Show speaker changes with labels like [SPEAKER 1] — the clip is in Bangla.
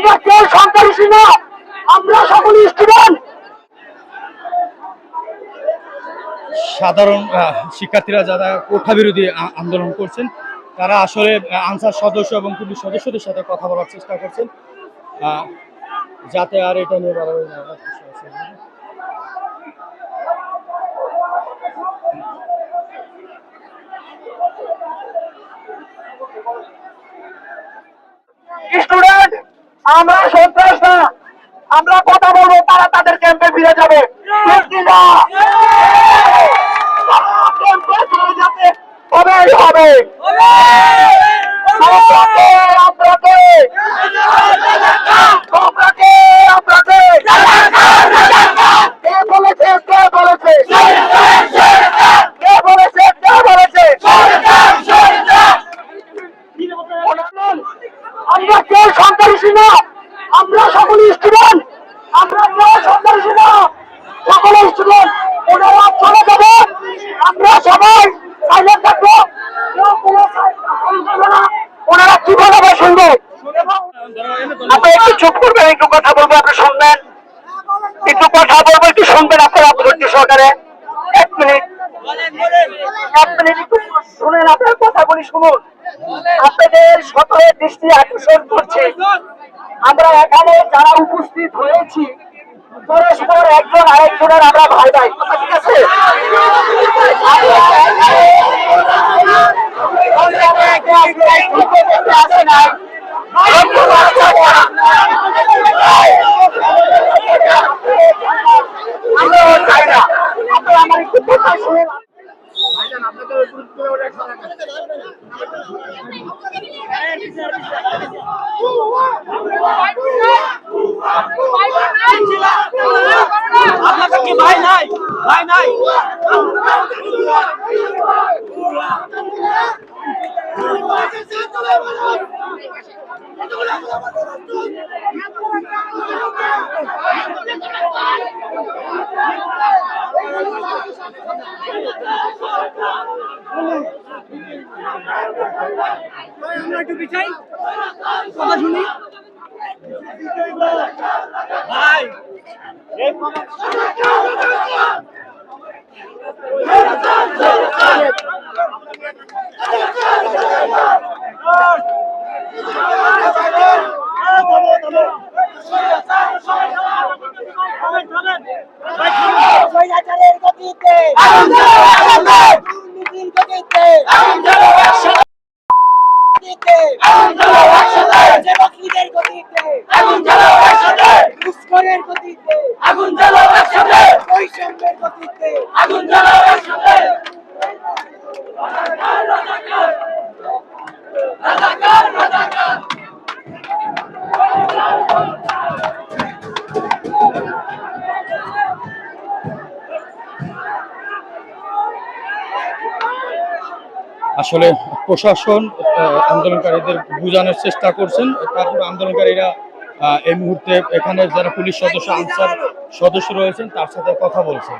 [SPEAKER 1] আমরা কেউ আমরা স্টুডেন্ট
[SPEAKER 2] সাধারণ শিক্ষার্থীরা যারা কোঠা বিরোধী আন্দোলন করছেন, তারা আসলে আনসার সদস্য এবং পুলিশ সদস্যদের সাথে কথা বলার চেষ্টা করছেন। যাতে আর এটা নিয়ে হয়।
[SPEAKER 1] স্টুডেন্ট আমরা সন্ত্রাস না। আমরা কথা বলব তারা তাদের ক্যাম্পে ফিরে যাবে। হবেই হবে আমরা সকলে স্টুডেন্ট আমরা সন্ত্রাসী না সকলে স্টুডেন্ট ওনারা চলে যাবে। আমরা সবাই সাইলেন্ট থাকব। ওনারা কি বলবে শুনব? আপনি একটু একটু কথা বলব, আপনি শুনবেন। একটু কথা বলব, একটু শুনবেন আপনারা ধৈর্য সহকারে। এক মিনিট। এক মিনিট, একটু শুনেন, আপনার কথাগুলি শুনুন। সকলের দৃষ্টি আকর্ষণ করছে। আমরা এখানে যারা উপস্থিত হয়েছি, পরস্পর একজন আরেকজনের আমরা ভাই ভাই ঠিক আছে? আসি আমার একটু কথা শুনে
[SPEAKER 3] Oh, what? পিছাই কথা শুনি। ভাই।
[SPEAKER 1] দুর্নীতির গতিতে গতিতে যুবকলীগের গতিতে গতিতে। বৈষম্যের গতিতে।
[SPEAKER 2] আসলে প্রশাসন আন্দোলনকারীদের বোঝানোর চেষ্টা করছেন। তারপর আন্দোলনকারীরা এই মুহূর্তে এখানে যারা পুলিশ সদস্য আনসার সদস্য রয়েছেন তার সাথে কথা বলছেন।